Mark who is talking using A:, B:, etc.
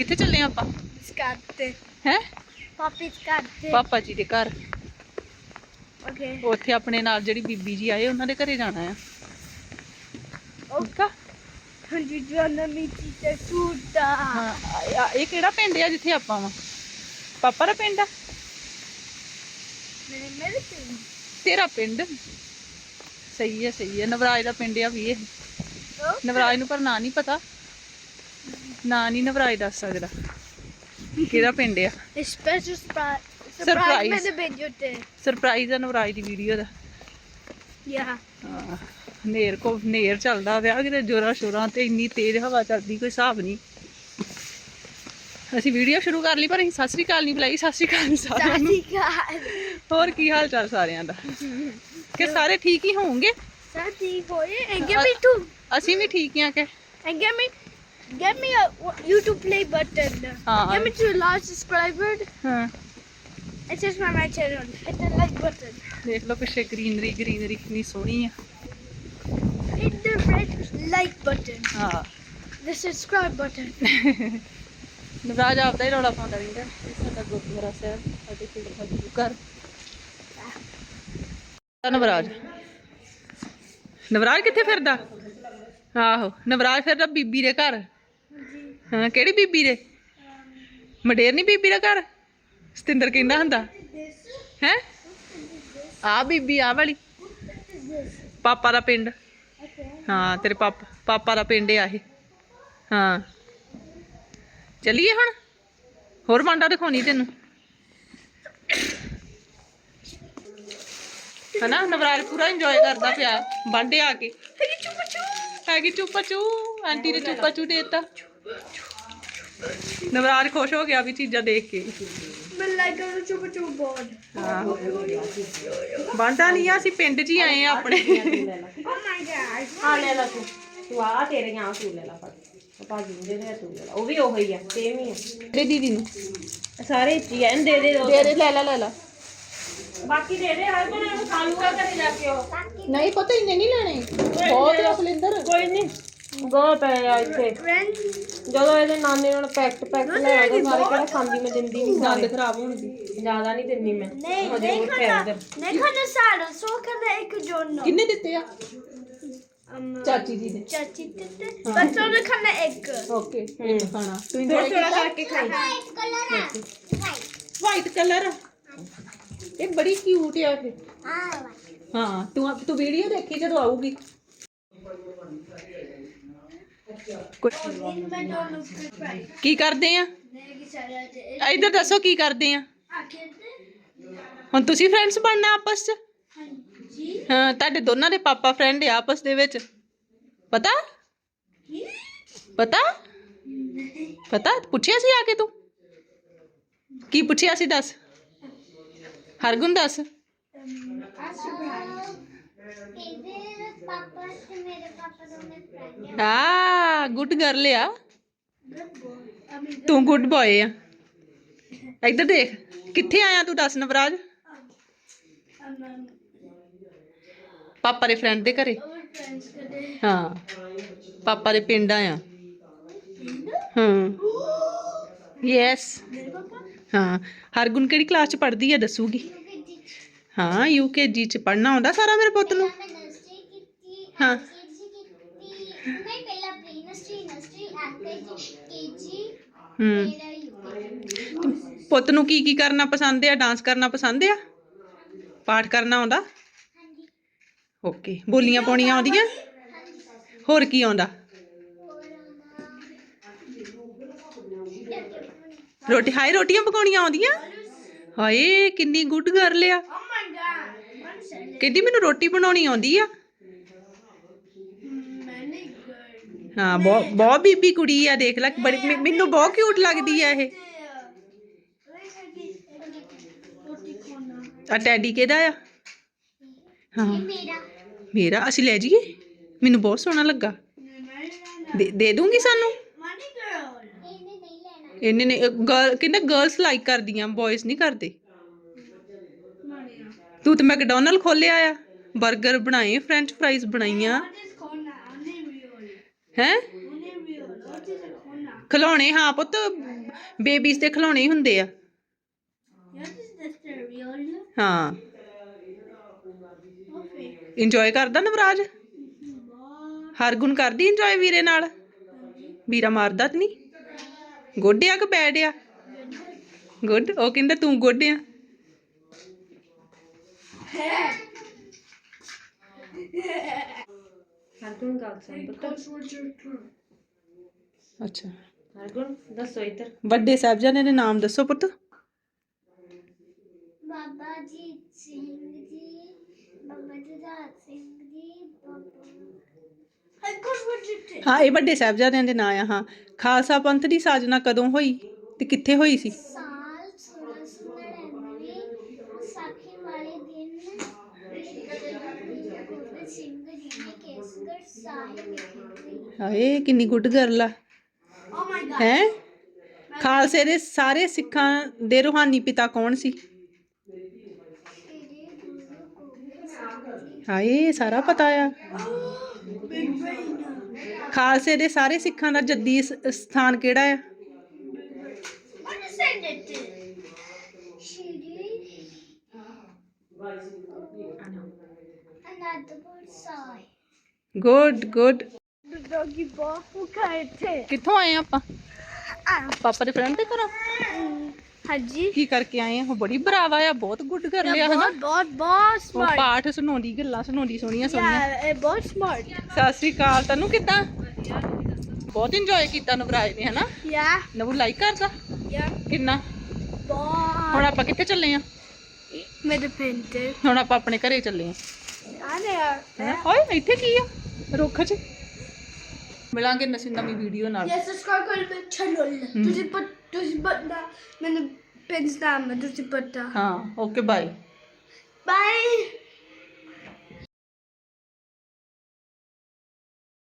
A: ਕਿੱਥੇ ਚੱਲੇ ਆਪਾਂ
B: Scatte.
A: ਹੈ
B: Papi scatte.
A: ਪਾਪਾ ਜੀ ਦੇ ਘਰ
B: Ok.
A: ਉੱਥੇ ਆਪਣੇ ਨਾਲ ਜਿਹੜੀ ਬੀਬੀ ਜੀ ਆਏ ਉਹਨਾਂ ਦੇ ਘਰੇ ਜਾਣਾ ਆ Oka
B: Quando giorno mi ti tutta.
A: ਹਾਂ ਆ- ਇਹ ਕਿਹੜਾ ਪਿੰਡ ਆ ਜਿੱਥੇ ਆਪਾਂ ਵਾਂ ਪਾਪਾ ਦਾ ਪਿੰਡ ਆ
B: Me ne merito.
A: ਤੇਰਾ ਪਿੰਡ ਸਹੀ ਹੈ ਸਹੀ ਹੈ ਨਵਰਾਜ ਦਾ ਪਿੰਡ ਆ ਵੀ ਇਹ. ਨਵਰਾਜ ਨੂੰ ਪਰ ਨਾਂ ਨਹੀਂ ਪਤਾ ਨਾਂ ਨਹੀਂ ਨਵਰਾਜ ਦੱਸ ਸਕਦਾ। ਕਿਹੜਾ ਪਿੰਡ ਆ. ਸਰਪ੍ਰਾਈਜ਼ ਆ ਨਵਰਾਜ ਦੀ ਵੀਡੀਓ ਦਾ. ਹਾਂ ਨੇਰ ਕੋ ਨੇਰ ਚੱਲਦਾ ਵਿਆਹ ਕਿਤੇ ਜੋਰਾਂ ਸ਼ੋਰਾਂ ਤੇ ਇੰਨੀ ਤੇਜ਼ ਹਵਾ ਚੱਲਦੀ ਕੋਈ ਹਿਸਾਬ ਨਹੀਂ। ਅਸੀਂ ਵੀਡੀਓ ਸ਼ੁਰੂ ਕਰ ਲਈ ਪਰ ਅਸੀਂ ਸਤਿ ਸ੍ਰੀ ਅਕਾਲ ਨਹੀਂ ਬੁਲਾਈ ਸਤਿ ਸ੍ਰੀ ਅਕਾਲ ਸਾਰਿਆਂ ਨੂੰ। ਹੋਰ ਕੀ ਹਾਲ ਚਾਲ ਸਾਰਿਆਂ ਦਾ? ਕਿ ਸਾਰੇ ਠੀਕ ਹੀ ਹੋਣਗੇ?
B: get me too.
A: ਅਸੀਂ ਵੀ ਠੀਕ ਹੀ ਆ ਕਿ?
B: get me. Get me a YouTube play button.
A: Ah.
B: Get me to a large subscriber.
A: ਹਾਂ
B: And subscribe my channel. Hit the like button.
A: ਦੇਖ ਲਓ ਪਿੱਛੇ ਗ੍ਰੀਨਰੀ ਗ੍ਰੀਨਰੀ ਕਿੰਨੀ ਸੋਹਣੀ ਆ
B: Hit the red like button.
A: ਹਾਂ
B: The subscribe button.
A: ਨਵਰਾਜ ਆਪਦਾ ਹੀ ਰੌਲਾ ਪਾਉਂਦਾ ਰਹਿੰਦਾ ਇਹ ਸਾਡਾ ਗੁਰਦੁਆਰਾ ਸਾਹਿਬ ਸਾਡੇ ਪਿੰਡ ਦਾ ਗੁਰੂ ਘਰ ਆ ਨਵਰਾਜ ਨਵਰਾਜ ਕਿੱਥੇ ਫਿਰਦਾ ਆਹੋ ਨਵਰਾਜ ਫਿਰਦਾ ਬੀਬੀ ਦੇ ਘਰ ਹਾਂ, ਕਿਹੜੀ ਬੀਬੀ ਦੇ? ਮਡੇਰ ਨਹੀਂ ਬੀਬੀ ਦਾ ਘਰ? ਸਤਿੰਦਰ ਕਹਿੰਦਾ ਹੁੰਦਾ। ਹੈ? ਆ ਬੀਬੀ ਆ ਵਾਲੀ। ਪਾਪਾ ਦਾ ਪਿੰਡ। ਹਾਂ, ਤੇਰੇ ਪਾਪਾ ਪਾਪਾ ਦਾ ਪਿੰਡ ਆ ਇਹ। ਹਾਂ। ਚੱਲੀਏ ਹੁਣ? ਹੋਰ ਵਾਂਡਾ ਦਿਖਾਉਣੀ ਤੈਨੂੰ। ਹਨਾ ਨਵਰਾਜ ਪੂਰਾ ਇੰਜੋਏ ਕਰਦਾ ਪਿਆ। ਵਾਂਡੇ ਆ ਕੇ। ਹੈਗੀ ਚੁੱਪਾ ਚੂ ਆਂਟੀ ਨੇ ਚੁੱਪਾ ਚੂ ਦੇਤਾ। ਆਏ ਆ ਆਪਣੇ
B: ਓ ਮਾਈ ਗॉड
C: ਆ ਲੈ ਲਾ ਤੂੰ ਤੂੰ ਆ ਤੇਰੀਆਂ ਆ ਤੂੰ ਲੈ ਲਾ ਫੜ ਉਹ ਭਾਜੀ ਨੂੰ ਦੇ ਦੇ ਤੂੰ ਲੈ ਲਾ ਉਹ ਵੀ ਉਹੀ ਆ ਸੇਮ ਹੀ ਆ
A: ਦੇ ਦੀਦੀ ਨੂੰ
C: ਸਾਰੇ ਇੱਚੀ ਐ ਦੇ ਦੇ
A: ਦੇ ਦੇ ਲੈ ਲੈ ਲੈ ਲੈ
C: ਬਾਕੀ ਦੇ ਦੇ ਹਰ ਕੋਈ ਨੂੰ ਖਾ ਲੂਗਾ ਘਰੇ ਜਾ ਕੇ ਉਹ
A: ਨਹੀਂ ਪਤਾ ਇੰਨੇ ਨਹੀਂ ਲੈਣੇ ਬਹੁਤ ਆ ਸਲਿੰਦਰ
C: ਕੋਈ ਨਹੀਂ ਗੋ ਪੈ ਆ ਇੱਥੇ। ਜਦੋਂ ਇਹਦੇ ਨਾਨੇ ਨਾਲ ਪੈਕਟ ਪੈਕਟ ਲੈ ਆਉਂਦੇ ਸਾਰੇ ਕਿਹੜਾ ਖਾਂਦੀ ਮੈਂ ਦਿੰਦੀ ਨਹੀਂ
A: ਦੰਦ ਖਰਾਬ ਹੋਣਗੇ
C: ਜ਼ਿਆਦਾ ਨਹੀਂ ਦਿੰਦੀ ਮੈਂ।
B: ਨਹੀਂ
C: ਹਜੇ
B: ਨਹੀਂ
C: ਹੋਰ ਪਿਆ
B: ਖਾਣਾ
C: ਉਧਰ
B: ਨਹੀਂ ਖਾਣਾ ਸਾਰਾ ਸੋ ਖਾਣਾ ਇੱਕ ਜੋਨੋ
A: ਕਿੰਨੇ ਦਿੱਤੇ ਆ? ਚਾਚੀ ਜੀ ਦੇ।
B: ਚਾਚੀ ਤੇ ਬਸ ਉਹਨੇ ਖਾਣਾ ਇੱਕ।
A: ਓਕੇ
C: ਹੂੰ।
A: ਖਾਣਾ। ਤੂੰ
C: ਥੋੜਾ ਕਰਕੇ ਖਾਈ।
B: ਵਾਈਟ ਕਲਰ ਆ।
A: ਵਾਈਟ ਕਲਰ ਇਹ ਬੜੀ ਕਿਊਟ ਆ ਇਹ।
B: ਆ
A: ਹਾਂ ਤੂੰ ਤੂੰ ਵੀਡੀਓ ਦੇਖੀ ਜਦੋਂ ਆਊਗੀ ਕੋਈ-
B: ਮੈਂ ਦੋਨੋਂ ਪ੍ਰਿਪੇਅਰ
A: ਕੀ ਕਰਦੇ ਆ?
B: ਨਹੀਂ
A: ਦੱਸੋ ਕੀ ਕਰਦੇ ਆ? ਹੁਣ ਤੁਸੀਂ ਫਰੈਂਡਸ ਬਣਨਾ ਆਪਸ ਚ? ਹਾਂ, ਤੁਹਾਡੇ ਦੋਨਾਂ ਦੇ ਪਾਪਾ ਫਰੈਂਡ ਆ ਆਪਸ ਦੇ ਵਿੱਚ। ਪਤਾ? ਪਤਾ? ਪਤਾ? ਪੁੱਛਿਆ ਸੀ ਆ ਕੇ ਤੂੰ? ਕੀ ਪੁੱਛਿਆ ਸੀ ਦੱਸ? ਹਰਗੁਣ ਦੱਸ?
B: ਆ ਸਰਪ੍ਰਾਈਜ਼ ਇਹਦੇ ਪਾਪਾ ਤੇ ਮੇਰੇ ਪਾਪਾ ਦੋਨੇ ਫਰੈਂਡ
A: ਆ ਗੁੱਡ ਗਰਲ ਆ
B: ਗੁੱਡ ਬॉय ਅਮੀ
A: ਤੂੰ ਗੁੱਡ ਬॉय ਆ ਇੱਧਰ ਦੇਖ ਕਿੱਥੇ ਆਇਆ ਤੂੰ ਦੱਸ ਨਵਰਾਜ
B: ਅਮਨ
A: ਪਾਪਾ ਦੇ ਫਰੈਂਡ ਦੇ ਘਰੇ
B: ਉਹ ਫਰੈਂਡਸ ਕਦੇ
A: ਹਾਂ ਯੂਕੇਜੀ ਚ ਪੜ੍ਹਨਾ ਆਉਂਦਾ ਸਾਰਾ ਮੇਰੇ ਪੁੱਤ ਨੂੰ?
D: ਮੈਂ ਨਰਸਰੀ ਕੀਤੀ
A: ਹਾਂ।
D: ਐਲਕੇਜੀ ਕੀਤੀ। ਨਹੀਂ ਪਹਿਲਾਂ pre nursery nursery LKG KG
A: ਹੂੰ।
D: ਮੇਰਾ
A: ਪੁੱਤ ਨੂੰ ਕੀ ਕੀ ਕਰਨਾ ਪਸੰਦ ਆ? ਡਾਂਸ ਕਰਨਾ ਪਸੰਦ ਆ? ਪਾਠ ਕਰਨਾ ਆਉਂਦਾ?
D: ਹਾਂਜੀ।
A: ਓਕੇ ਬੋਲੀਆਂ ਪਾਉਣੀਆਂ ਆਉਂਦੀਆਂ? ਹੋਰ ਕੀ ਆਉਂਦਾ? ਰੋਟੀ ਹਾਏ ਰੋਟੀਆਂ ਪਕਾਉਣੀਆਂ ਆਉਂਦੀਆਂ? ਹਾਏ ਕਿੰਨੀ ਗੁੱਡ ਗਰਲ ਆ
B: oh my god one second
A: ਕਹਿੰਦੀ ਮੈਨੂੰ ਰੋਟੀ ਬਣਾਉਣੀ ਆਉਂਦੀ ਆ।
B: ਮੈਨੇ ਗੁੱਡ
A: ਹਾਂ ਬਹੁਤ ਬਹੁਤ ਬੀਬੀ ਕੁੜੀ ਆ ਦੇਖ ਲੈ ਬੜੀ ਮੈ- ਮੈਨੂੰ ਬਹੁਤ ਕਿਊਟ ਲੱਗਦੀ ਆ ਇਹ।
B: ਰੋਟੀ ਖਾਣਾ
A: ਆ? ਟੈਡੀ ਕਿਹਦਾ ਆ? ਹਾਂ।
D: ਮੇਰਾ।
A: ਮੇਰਾ ਅਸੀਂ ਲੈ ਜਾਈਏ। ਮੈਨੂੰ ਬਹੁਤ ਸੋਹਣਾ ਲੱਗਾ।
B: ਮੈਂ
A: ਦੇ ਦੇ ਦੂੰਗੀ ਸਾਨੂੰ?
B: ਮਨੀ ਗਰਲ
D: ਇਹਨੇ ਨਹੀਂ ਲੈਣਾ।
A: ਇਹਨੇ ਨੇ ਗਰਲ ਕਹਿੰਦਾ ਗਰਲਸ ਲਾਈਕ ਕਰਦੀਆਂ ਬॉयਜ਼ ਨਹੀਂ ਕਰਦੇ।
B: ਮਨੀ
A: ਤੂੰ ਤੇ ਮੈਕਡੋਨਲ ਖੋਲਿਆ ਆ। 버ਗਰ ਬਣਾਏ, ਫ੍ਰੈਂਚ ਫਰਾਈਜ਼ ਬਣਾਈਆਂ।
B: ਜਿਸ ਖਾਣਾ
A: ਹੈ? ਖਿਲੌਣੇ, ਹਾਂ ਪੁੱਤ, ਬੇਬੀਜ਼ ਦੇ ਖਿਡੌਣੇ ਹੁੰਦੇ ਆ। ਹਾਂ। ਇੰਜੋਏ ਕਰਦਾ ਨਵਰਾਜ? ਹਰਗੁਣ ਕਰਦੀ ਇੰਜੋਏ ਵੀਰੇ ਨਾਲ? ਵੀਰਾ ਮਾਰਦਾ ਤੇ ਨਹੀਂ? ਗੁੱਡ ਕਿ ਬੈਡਿਆ ਗੁੱਡ ਉਹ ਕਹਿੰਦਾ ਤੂੰ ਗੁੱਡ ਆ।
C: ਹਰਗੁਣ ਗੱਲ ਸੁਣ ਪੁੱਤ
A: ਅੱਛਾ
C: ਹਰਗੁਣ ਦੱਸੋ ਇੱਧਰ
A: ਵੱਡੇ ਸਾਹਿਬਜ਼ਾਦੇ ਦੇ ਨਾਮ ਦੱਸੋ ਪੁੱਤ
D: ਬਾਬਾ ਜੀਤ ਸਿੰਘ ਜੀ ਬਾਬਾ ਜੁਝਾਰ ਸਿੰਘ ਜੀ ਬਾਬਾ
B: I got what you did.
A: ਹਾਂ ਇਹ ਵੱਡੇ ਸਾਹਿਬਜ਼ਾਦਿਆਂ ਦੇ ਨਾਂ ਆ ਹਾਂ ਖਾਲਸਾ ਪੰਥ ਦੀ ਸਾਜਨਾ ਕਦੋਂ ਹੋਈ ਤੇ ਕਿੱਥੇ ਹੋਈ ਸੀ
D: 1699 ਵਿਸਾਖੀ ਵਾਲੇ ਦਿਨ ਗੁਰੂ ਗੋਬਿੰਦ ਸਿੰਘ ਜੀ ਨੇ ਕੇਸਗੜ੍ਹ ਸਾਹਿਬ ਵਿਖੇ
A: ਹਾਏ ਕਿੰਨੀ ਗੁੱਡ ਗਰਲ ਆ।
B: Oh my god.
A: ਹੈ? ਖਾਲਸੇ ਦੇ ਸਾਰੇ ਸਿੱਖਾਂ ਦੇ ਰੂਹਾਨੀ ਪਿਤਾ ਕੌਣ ਸੀ?
D: ਸ੍ਰੀ ਗੁਰੂ ਗੋਬਿੰਦ ਸਿੰਘ
A: ਹਾਏ ਸਾਰਾ ਪਤਾ ਆ। ਖਾਲਸੇ ਦੇ ਸਾਰੇ ਸਿੱਖਾਂ ਦਾ ਜੱਦੀ ਸ- ਸਥਾਨ ਕਿਹੜਾ ਆ?
B: What
D: ਸ਼੍ਰੀ
A: ਗੁੱਡ ਗੁੱਡ
B: ਡੌਗੀ ਬਹੁਤ ਭੁੱਖਾ ਹੈ
A: ਕਿੱਥੋਂ ਆਏ ਆਪਾਂ? ਪਾਪਾ ਦੇ ਫਰੈਂਡ ਦੇ ਘਰੋਂ?
B: ਹਾਂਜੀ।
A: ਕੀ ਕਰਕੇ ਆਏ ਆ? ਬੜੀ ਬਰਾਵਾ ਆ ਬਹੁਤ ਗੁੱਡ ਕਰ ਲਿਆ ਹਨਾ?
B: ਬਹੁਤ ਬਹੁਤ
A: ਬਹੁਤ
B: ਸਮਾਰਟ
A: ਪਾਠ ਸੁਣਾਉਂਦੀ ਗੱਲਾਂ ਸੁਣਾਉਂਦੀ ਸੋਹਣੀਆਂ ਸੋਹਣੀਆਂ।
B: ਇਹ ਬਹੁਤ ਸਮਾਰਟ
A: ਸਤਿ ਸ੍ਰੀ ਅਕਾਲ ਤੈਨੂੰ ਕਿੱਦਾਂ? ਬਹੁਤ ਇੰਜੋਏ ਕੀਤਾ ਨਵਰਾਜ ਨੇ ਹਨਾ?
B: ਯਾ।
A: ਨਵੂ ਲਾਈਕ ਕਰਦਾ?
B: ਯਾ।
A: ਕਿੰਨਾ?
B: ਬਹੁਤ।
A: ਹੁਣ ਆਪਾਂ ਕਿੱਥੇ ਚੱਲੇ ਆ?
B: Med the painter.
A: ਹੁਣ ਆਪਾਂ ਆਪਣੇ ਘਰੇ ਚੱਲੇ ਆ
B: And there.
A: ਹੈਂ? ਓਏ ਇੱਥੇ ਕੀ ਆ ਰੁੱਖ 'ਚ ਮਿਲਾਂਗੇ ਨਸੀ ਨਵੀਂ ਵੀਡੀਓ ਨਾਲ
B: Yes, subscribe to the channel. ਤੁਸੀਂ ਪਤ ਤੁਸੀਂ ਪਤਾ ਮੈਨੂੰ ਪਿੰਸ ਨਾਮ ਤੁਸੀਂ ਪਤਾ
A: ਹਾਂ ਓਕੇ ਬਾਏ
B: ਬਾਏ